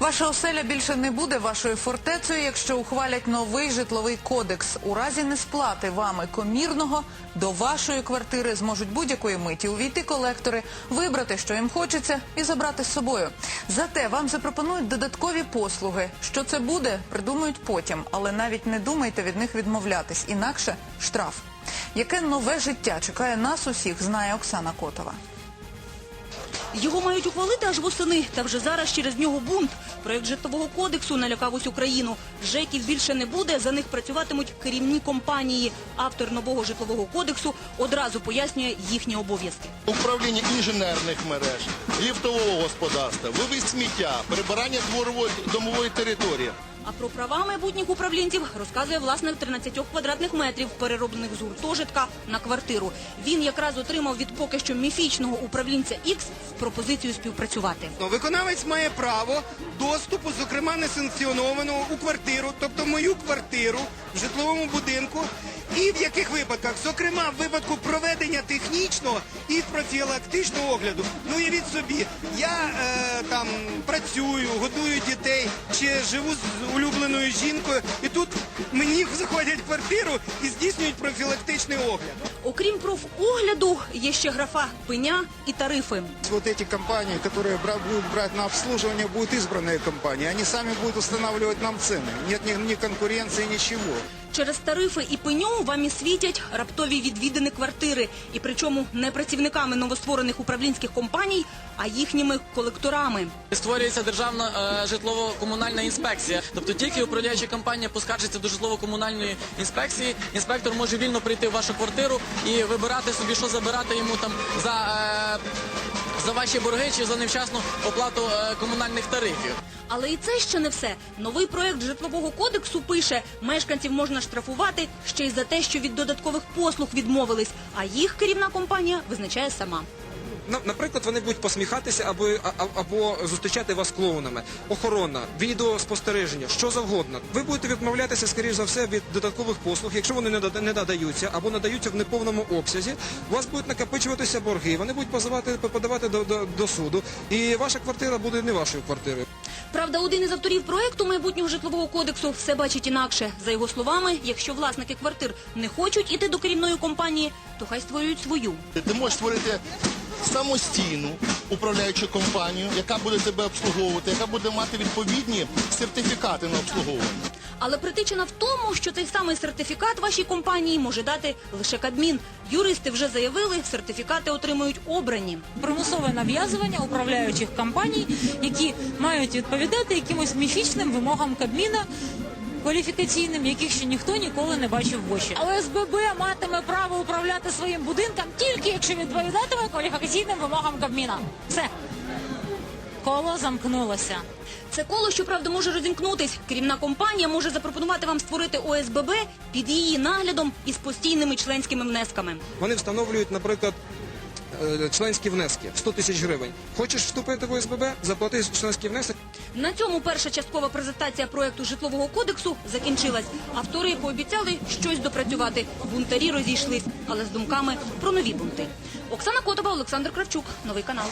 Ваша оселя більше не буде вашою фортецею, якщо ухвалять новий житловий кодекс. У разі несплати вами комірного до вашої квартири зможуть будь-якої миті увійти колектори, вибрати, що їм хочеться, і забрати з собою. Зате вам запропонують додаткові послуги. Що це буде, придумають потім, але навіть не думайте від них відмовлятись, інакше штраф. Яке нове життя чекає нас усіх, знає Оксана Котова. Його мають ухвалити аж восени, та вже зараз через нього бунт. Проект житлового кодексу налякав усю країну. ЖЕКів більше не буде, за них працюватимуть керівні компанії. Автор нового житлового кодексу одразу пояснює їхні обов'язки. управління інженерних мереж, ліфтового господарства, вивіз сміття, прибирання дворової домової території. А про права майбутніх управлінців розказує власник 13 квадратних метрів, перероблених з гуртожитка на квартиру. Він якраз отримав від поки що міфічного управлінця Ікс пропозицію співпрацювати. Виконавець має право доступу, зокрема несанкціонованого у квартиру, тобто мою квартиру в житловому будинку. І в яких випадках? Зокрема, в випадку проведення технічного і профілактичного огляду. Ну уявіть собі, я е, там працюю, годую дітей чи живу з улюбленою жінкою, і тут мені заходять в квартиру і здійснюють профілактичний огляд. Окрім профогляду, є ще графа пеня і тарифи. Вот эти компании, которые бра- будут брать на обслуживание, будут избранные компании. Они сами будут устанавливать нам цены. Нет ни, ни конкуренции, ничего. Через тарифи і пеню вам і світять раптові відвідини квартири. І причому не працівниками новостворених управлінських компаній, а їхніми колекторами. Створюється державна е, житлово-комунальна інспекція. Тобто тільки управляюча компанія поскаржиться до житлово-комунальної інспекції. Інспектор може вільно прийти в вашу квартиру і вибирати собі, що забирати йому там за, е, за ваші борги чи за невчасну оплату е, комунальних тарифів. Але і це ще не все. Новий проект житлового кодексу пише, мешканців можна штрафувати ще й за те, що від додаткових послуг відмовились, а їх керівна компанія визначає сама. На- Наприклад, вони будуть посміхатися або, або зустрічати вас клоунами. Охорона, відеоспостереження, що завгодно. Ви будете відмовлятися, скоріш за все, від додаткових послуг, якщо вони не надаються або надаються в неповному обсязі. У вас будуть накопичуватися борги, вони будуть позивати, подавати до, до, до суду, і ваша квартира буде не вашою квартирою. Правда, один із авторів проекту майбутнього житлового кодексу все бачить інакше. За його словами, якщо власники квартир не хочуть іти до керівної компанії, то хай створюють свою. Ти можеш створити самостійну управляючу компанію, яка буде тебе обслуговувати, яка буде мати відповідні сертифікати на обслуговування. Але притичина в тому, що цей самий сертифікат вашій компанії може дати лише Кабмін. Юристи вже заявили, сертифікати отримують обрані. примусове нав'язування управляючих компаній, які мають відповідати якимось міфічним вимогам Кабміна, кваліфікаційним, яких ще ніхто ніколи не бачив в очі. Але СББ матиме право управляти своїм будинком тільки якщо відповідатиме кваліфікаційним вимогам Кабміна. Все. Коло замкнулося. Це коло, щоправда, може розімкнутись. Керівна компанія може запропонувати вам створити ОСББ під її наглядом із постійними членськими внесками. Вони встановлюють, наприклад, членські внески 100 тисяч гривень. Хочеш вступити в ОСББ? Заплати членський внесок. На цьому перша часткова презентація проекту житлового кодексу закінчилась. Автори пообіцяли щось допрацювати. Бунтарі розійшлись, але з думками про нові бунти. Оксана Котова, Олександр Кравчук, новий канал.